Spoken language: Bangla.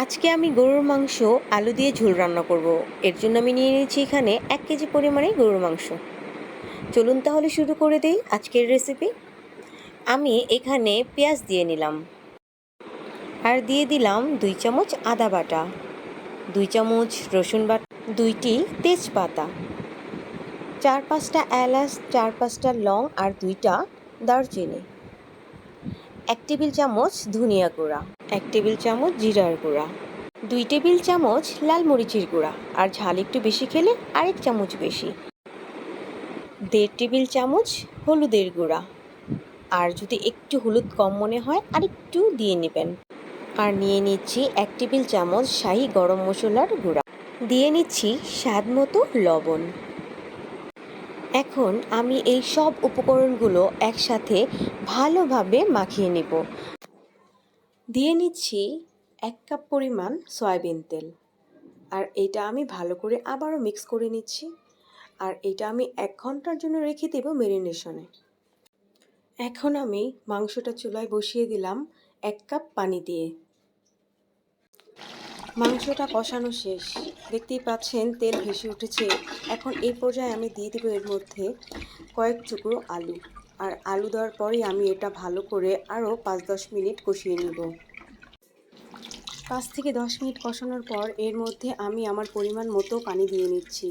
আজকে আমি গরুর মাংস, আলু দিয়ে ঝোল রান্না করব। এর জন্য আমি নিয়ে নিয়েছি এখানে এক কেজি পরিমাণে গরুর মাংস। চলুন তাহলে শুরু করে দিই আজকের রেসিপি আমি এখানে পেঁয়াজ দিয়ে নিলাম। আর দিয়ে দিলাম দুই চামচ আদা বাটা, দুই চামচ রসুন বাটা, দুইটি তেজপাতা, চার পাঁচটা এলাচ, চার পাঁচটা লং আর দুইটা দারচিনি, এক টেবিল চামচ ধনিয়া গুঁড়া। এক টেবিল চামচ জিরার গুঁড়া, দুই টেবিল চামচ লাল মরিচের গুঁড়া আর ঝাল একটু বেশি খেলে আরেক চামচ বেশি। দেড় টেবিল চামচ হলুদের গুঁড়া আর যদি একটু হলুদ কম মনে হয় আর একটু দিয়ে নেবেন। আর নিয়ে নিচ্ছি এক টেবিল চামচ শাহি গরম মশলার গুঁড়া। দিয়ে নিচ্ছি স্বাদ মতো লবণ। এখন আমি এই সব উপকরণগুলো একসাথে ভালোভাবে মাখিয়ে নেব। দিয়ে নিচ্ছি এক কাপ পরিমাণ সয়াবিন তেল। আর এটা আমি ভালো করে আবারও মিক্স করে নিচ্ছি। আর এটা আমি এক ঘণ্টার জন্য রেখে দেব মেরিনেশনে এখন আমি মাংসটা চুলায় বসিয়ে দিলাম এক কাপ পানি দিয়ে। মাংসটা কষানো শেষ। দেখতেই পাচ্ছেন তেল ভেসে উঠেছে। এখন এই পর্যায়ে আমি দিয়ে দেবো এর মধ্যে কয়েক টুকরো আলু। আর আলু দেওয়ার পরেই আমি এটা ভালো করে আরও পাঁচ দশ মিনিট কষিয়ে নেব। পাঁচ থেকে দশ মিনিট কষানোর পর এর মধ্যে আমি আমার পরিমাণ মতো পানি দিয়ে নিচ্ছি।